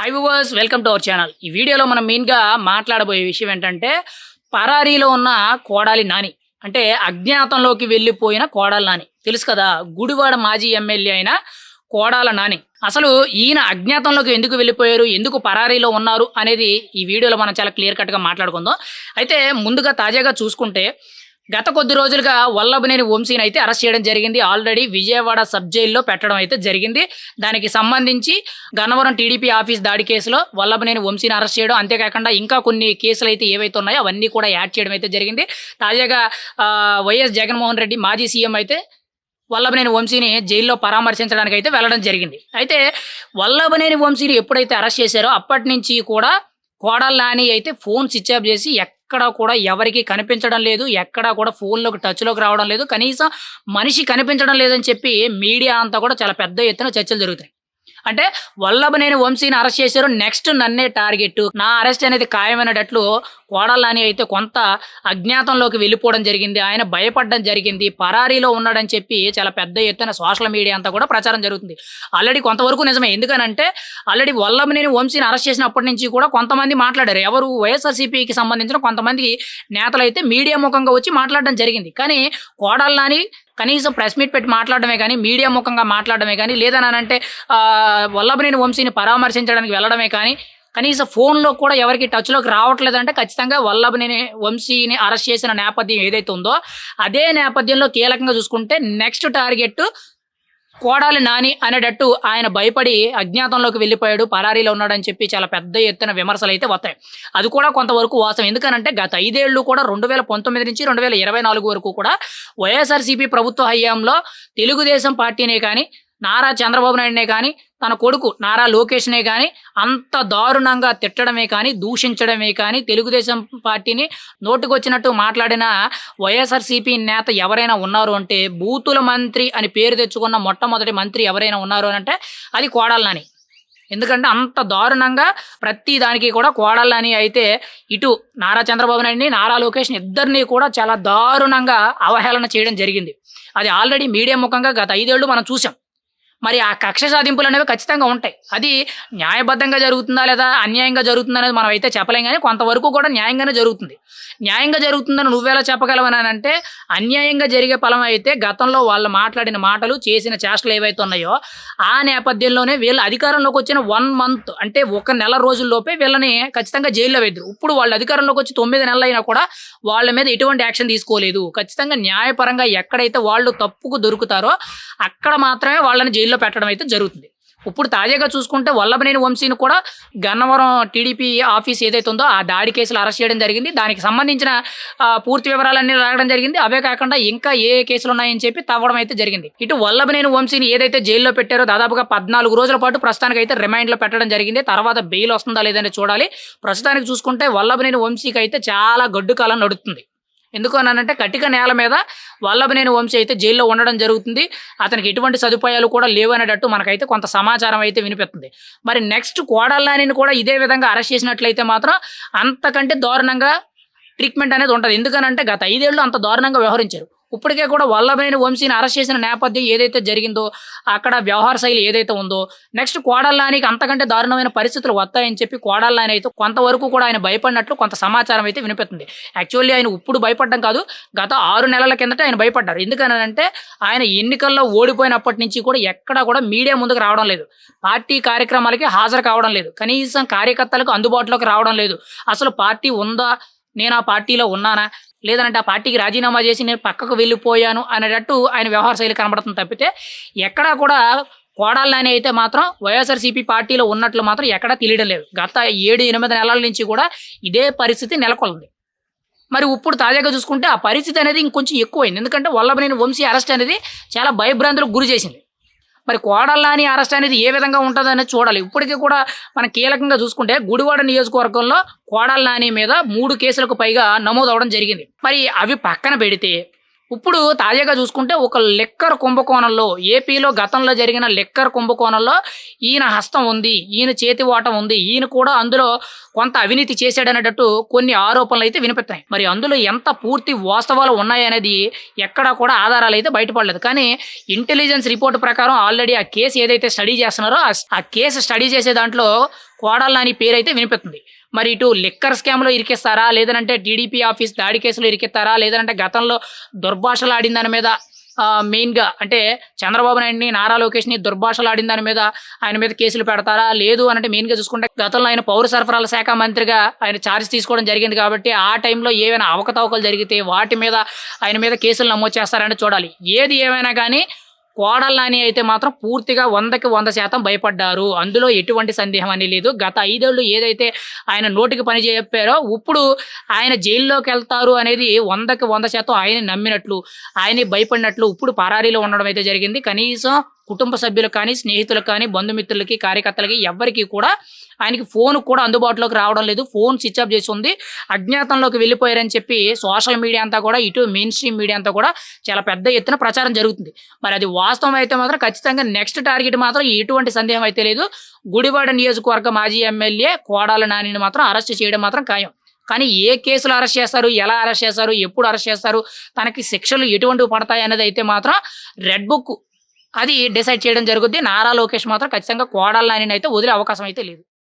Hi viewers welcome to our channel ఈ వీడియోలో మనం మెయిన్గా మాట్లాడబోయే విషయం ఏంటంటే పరారీలో ఉన్న కోడాలి నాని అంటే అజ్ఞాతంలోకి వెళ్ళిపోయిన కోడాలి నాని. తెలుసు కదా గుడివాడ మాజీ ఎమ్మెల్యే అయిన కోడాల నాని. అసలు ఈయన అజ్ఞాతంలోకి ఎందుకు వెళ్ళిపోయారు ఎందుకు పరారీలో ఉన్నారు అనేది ఈ వీడియోలో మనం చాలా క్లియర్ కట్గా మాట్లాడుకుందాం. అయితే ముందుగా తాజాగా చూసుకుంటే గత కొద్ది రోజులుగా వల్లభనేని వంశీని అయితే అరెస్ట్ చేయడం జరిగింది. ఆల్రెడీ విజయవాడ సబ్ జైల్లో పెట్టడం అయితే జరిగింది. దానికి సంబంధించి గన్నవరం టీడీపీ ఆఫీస్ దాడి కేసులో వల్లభనేని వంశీని అరెస్ట్ చేయడం అంతేకాకుండా ఇంకా కొన్ని కేసులు అయితే ఏవైతే ఉన్నాయో అవన్నీ కూడా యాడ్ చేయడం అయితే జరిగింది. తాజాగా వైఎస్ జగన్మోహన్ రెడ్డి మాజీ సీఎం అయితే వల్లభనేని వంశీని జైల్లో పరామర్శించడానికి అయితే వెళ్ళడం జరిగింది. అయితే వల్లభనేని వంశీని ఎప్పుడైతే అరెస్ట్ చేశారో అప్పటి నుంచి కూడా కోడల్లాని అయితే ఫోన్ స్విచ్ ఆఫ్ చేసి ఎక్కడ కూడా ఎవరికి కనిపించడం లేదు ఎక్కడా కూడా ఫోన్లోకి టచ్లోకి రావడం లేదు. కనీసం మనిషి కనిపించడం లేదని చెప్పి మీడియా అంతా కూడా చాలా పెద్ద ఎత్తున చర్చలు జరుగుతాయి. అంటే వల్లభనేని వంశీని అరెస్ట్ చేశారు. నెక్స్ట్ నన్నే టార్గెట్. నా అరెస్ట్ అనేది ఖాయమైనట్లు కోడళ్ళని అయితే కొంత అజ్ఞాతంలోకి వెళ్ళిపోవడం జరిగింది. ఆయన భయపడడం జరిగింది. పరారీలో ఉన్నాడని చెప్పి చాలా పెద్ద ఎత్తున సోషల్ మీడియా అంతా కూడా ప్రచారం జరుగుతుంది. ఆల్రెడీ కొంతవరకు నిజమే. ఎందుకనంటే ఆల్రెడీ వల్లభనేని వంశీని అరెస్ట్ చేసినప్పటి నుంచి కూడా కొంతమంది మాట్లాడారు. ఎవరు వైఎస్ఆర్సీపీకి సంబంధించిన కొంతమంది నేతలు అయితే మీడియా ముఖంగా వచ్చి మాట్లాడడం జరిగింది. కానీ కోడళ్ళని కనీసం ప్రెస్ మీట్ పెట్టి మాట్లాడడమే కానీ మీడియా ముఖంగా మాట్లాడమే కానీ లేదా అంటే వల్లభనేని వంశీని పరామర్శించడానికి వెళ్ళడమే కానీ కనీసం ఫోన్లో కూడా ఎవరికి టచ్లోకి రావట్లేదంటే ఖచ్చితంగా వల్లభనేని వంశీని అరెస్ట్ చేసిన నేపథ్యం ఏదైతే ఉందో అదే నేపథ్యంలో కీలకంగా చూసుకుంటే నెక్స్ట్ టార్గెట్ కోడాలి నాని అనేటట్టు ఆయన భయపడి అజ్ఞాతంలోకి వెళ్ళిపోయాడు. పరారీలో ఉన్నాడని చెప్పి చాలా పెద్ద ఎత్తున విమర్శలు అయితే వస్తాయి అది కూడా కొంతవరకు వాస్తవం. ఎందుకనంటే గత ఐదేళ్ళు కూడా రెండు వేల పంతొమ్మిది నుంచి రెండు వేల ఇరవై నాలుగు వరకు కూడా వైఎస్ఆర్సీపీ ప్రభుత్వ హయాంలో తెలుగుదేశం పార్టీనే కానీ నారా చంద్రబాబు నాయుడునే కానీ తన కొడుకు నారా లోకేష్నే కానీ అంత దారుణంగా తిట్టడమే కానీ దూషించడమే కానీ తెలుగుదేశం పార్టీని నోటుకొచ్చినట్టు మాట్లాడిన వైఎస్ఆర్సీపీ నేత ఎవరైనా ఉన్నారు అంటే బూతుల మంత్రి అని పేరు తెచ్చుకున్న మొట్టమొదటి మంత్రి ఎవరైనా ఉన్నారు అని అంటే అది కోడాలని ఎందుకంటే అంత దారుణంగా ప్రతి దానికి కూడా కోడాలని అయితే ఇటు నారా చంద్రబాబు నాయుడిని నారా లోకేష్ని ఇద్దరిని కూడా చాలా దారుణంగా అవహేళన చేయడం జరిగింది. అది ఆల్రెడీ మీడియా ముఖంగా గత ఐదేళ్ళు మనం చూసాం మరి ఆ కక్ష సాధింపులు అనేవి ఖచ్చితంగా ఉంటాయి. అది న్యాయబద్ధంగా జరుగుతుందా లేదా అన్యాయంగా జరుగుతుందా అనేది మనం అయితే చెప్పలేం కానీ కొంతవరకు కూడా న్యాయంగానే జరుగుతుంది. న్యాయంగా జరుగుతుందని నువ్వెలా చెప్పగలవని అని అంటే అన్యాయంగా జరిగే ఫలం అయితే గతంలో వాళ్ళు మాట్లాడిన మాటలు చేసిన చేష్టలు ఏవైతే ఉన్నాయో ఆ నేపథ్యంలోనే వీళ్ళు అధికారంలోకి వచ్చిన వన్ మంత్ అంటే ఒక నెల రోజుల్లోపే వీళ్ళని ఖచ్చితంగా జైల్లో వేద్దరు ఇప్పుడు వాళ్ళు అధికారంలోకి వచ్చి తొమ్మిది నెలలు అయినా కూడా వాళ్ళ మీద ఎటువంటి యాక్షన్ తీసుకోలేదు. ఖచ్చితంగా న్యాయపరంగా ఎక్కడైతే వాళ్ళు తప్పుకు దొరుకుతారో అక్కడ మాత్రమే వాళ్ళని జైలు జైల్లో పెట్టడం అయితే జరుగుతుంది. ఇప్పుడు తాజాగా చూసుకుంటే వల్లభనేని వంశీని కూడా గన్నవరం టీడీపీ ఆఫీస్ ఏదైతే ఉందో ఆ దాడి కేసులు అరెస్ట్ చేయడం జరిగింది. దానికి సంబంధించిన పూర్తి వివరాలన్నీ రావడం జరిగింది. అవే కాకుండా ఇంకా ఏ కేసులు ఉన్నాయని చెప్పి తవ్వడం అయితే జరిగింది. ఇటు వల్లభనేని వంశీని ఏదైతే జైల్లో పెట్టారో దాదాపుగా పద్నాలుగు రోజుల పాటు ప్రస్తుతానికి అయితే రిమైండ్లో పెట్టడం జరిగింది. తర్వాత బెయిల్ వస్తుందా లేదని చూడాలి. ప్రస్తుతానికి చూసుకుంటే వల్లభనేని వంశీకి అయితే చాలా గడ్డు కాలం నడుస్తుంది ఎందుకు అనంటే కటిక నేల మీద వల్లభనేని వంశీ అయితే జైల్లో ఉండడం జరుగుతుంది. అతనికి ఎటువంటి సదుపాయాలు కూడా లేవు అనేటట్టు మనకైతే కొంత సమాచారం అయితే వినిపిస్తుంది. మరి నెక్స్ట్ కోడల్లానిని కూడా ఇదే విధంగా అరెస్ట్ చేసినట్లయితే మాత్రం అంతకంటే దారుణంగా ట్రీట్మెంట్ అనేది ఉంటుంది. ఎందుకనంటే గత ఐదేళ్ళు అంత దారుణంగా వ్యవహరించారు. ఇప్పటికే కూడా వల్లభనేని వంశీని అరెస్ట్ చేసిన నేపథ్యం ఏదైతే జరిగిందో అక్కడ వ్యవహార శైలి ఏదైతే ఉందో నెక్స్ట్ కోడల్లానికి అంతకంటే దారుణమైన పరిస్థితులు వస్తాయని చెప్పి కోడల్లాని అయితే కొంతవరకు కూడా ఆయన భయపడినట్లు కొంత సమాచారం అయితే వినిపిస్తుంది. యాక్చువల్లీ ఆయన ఇప్పుడు భయపడడం కాదు గత ఆరు నెలల కిందట ఆయన భయపడ్డారు. ఎందుకనంటే ఆయన ఎన్నికల్లో ఓడిపోయినప్పటి నుంచి కూడా ఎక్కడా కూడా మీడియా ముందుకు రావడం లేదు. పార్టీ కార్యక్రమాలకి హాజరు కావడం లేదు. కనీసం కార్యకర్తలకు అందుబాటులోకి రావడం లేదు. అసలు పార్టీ ఉందా? నేను ఆ పార్టీలో ఉన్నానా? లేదంటే ఆ పార్టీకి రాజీనామా చేసి నేను పక్కకు వెళ్ళిపోయాను అనేటట్టు ఆయన వ్యవహార శైలి కనబడుతుంది తప్పితే ఎక్కడా కూడా కోడాలని అయితే మాత్రం వైఎస్ఆర్సీపీ పార్టీలో ఉన్నట్లు మాత్రం ఎక్కడా తెలియడం లేదు. గత ఏడు ఎనిమిది నెలల నుంచి కూడా ఇదే పరిస్థితి నెలకొల్ంది మరి ఇప్పుడు తాజాగా చూసుకుంటే ఆ పరిస్థితి అనేది ఇంకొంచెం ఎక్కువైంది. ఎందుకంటే వల్లభనేని వంశీ అరెస్ట్ అనేది చాలా భయభ్రాంతులకు గురి చేసింది. మరి కోడల్లాని అరెస్ట్ అనేది ఏ విధంగా ఉంటుంది అనేది చూడాలి. ఇప్పటికీ కూడా మనం కీలకంగా చూసుకుంటే గుడివాడ నియోజకవర్గంలో కోడల్లాని మీద మూడు కేసులకు పైగా నమోదు అవడం జరిగింది. మరి అవి పక్కన పెడితే ఇప్పుడు తాజాగా చూసుకుంటే ఒక లెక్కర్ కుంభకోణంలో ఏపీలో గతంలో జరిగిన లెక్కర్ కుంభకోణంలో ఈయన హస్తం ఉంది ఈయన చేతి వాటం ఉంది ఈయన కూడా అందులో కొంత అవినీతి చేశాడనేటట్టు కొన్ని ఆరోపణలు అయితే వినిపిస్తున్నాయి. మరి అందులో ఎంత పూర్తి వాస్తవాలు ఉన్నాయనేది ఎక్కడా కూడా ఆధారాలు అయితే బయటపడలేదు. కానీ ఇంటెలిజెన్స్ రిపోర్ట్ ప్రకారం ఆల్రెడీ ఆ కేసు ఏదైతే స్టడీ చేస్తున్నారో ఆ- కేసు స్టడీ చేసే దాంట్లో కోడళ్ళ నాని పేరు అయితే వినిపిస్తుంది. మరి ఇటు లిక్కర్ స్కామ్లో ఇరికిస్తారా? లేదంటే టీడీపీ ఆఫీస్ దాడి కేసులో ఇరికిస్తారా? లేదంటే గతంలో దుర్భాషలు ఆడిన దాని మీద మెయిన్గా అంటే చంద్రబాబు నాయుడిని నారా లోకేష్ని దుర్భాషలాడిన దాని మీద ఆయన మీద కేసులు పెడతారా? లేదు అంటే మెయిన్గా చూసుకుంటే గతంలో ఆయన పౌర సరఫరాల శాఖ మంత్రిగా ఆయన ఛార్జ్ తీసుకోవడం జరిగింది కాబట్టి ఆ టైంలో ఏవైనా అవకతవకలు జరిగితే వాటి మీద ఆయన మీద కేసులు నమోదు చేస్తారని చూడాలి. ఏది ఏమైనా కానీ కోడల్లాని అయితే మాత్రం పూర్తిగా వందకి వంద శాతం భయపడ్డారు. అందులో ఎటువంటి సందేహం అని లేదు. గత ఐదేళ్ళు ఏదైతే ఆయన నోటికి పని చెప్పారో ఇప్పుడు ఆయన జైల్లోకి వెళ్తారు అనేది వందకి వంద శాతం ఆయన నమ్మినట్లు ఆయన భయపడినట్లు ఇప్పుడు పరారీలో ఉండడం అయితే జరిగింది. కనీసం కుటుంబ సభ్యులకు కానీ స్నేహితులకు కానీ బంధుమిత్రులకి కార్యకర్తలకి ఎవ్వరికీ కూడా ఆయనకి ఫోన్ కూడా అందుబాటులోకి రావడం లేదు. ఫోన్ స్విచ్ ఆఫ్ చేసి ఉంది. అజ్ఞాతంలోకి వెళ్ళిపోయారని చెప్పి సోషల్ మీడియా అంతా కూడా ఇటు మెయిన్ స్ట్రీమ్ మీడియా అంతా కూడా చాలా పెద్ద ఎత్తున ప్రచారం జరుగుతుంది. మరి అది వాస్తవం అయితే మాత్రం ఖచ్చితంగా నెక్స్ట్ టార్గెట్ మాత్రం ఎటువంటి సందేహం అయితే లేదు. గుడివాడ నియోజకవర్గ మాజీ ఎమ్మెల్యే కోడాల నానిని మాత్రం అరెస్ట్ చేయడం మాత్రం ఖాయం. కానీ ఏ కేసులు అరెస్ట్ చేస్తారు? ఎలా అరెస్ట్ చేస్తారు? ఎప్పుడు అరెస్ట్ చేస్తారు? తనకి శిక్షలు ఎటువంటివి పడతాయి అనేది అయితే మాత్రం రెడ్ బుక్ అది డిసైడ్ చేయడం జరుగుద్ది. నారా లోకేష్ మాత్రం ఖచ్చితంగా కోడాల నానిని అయితే వదిలే అవకాశం అయితే లేదు.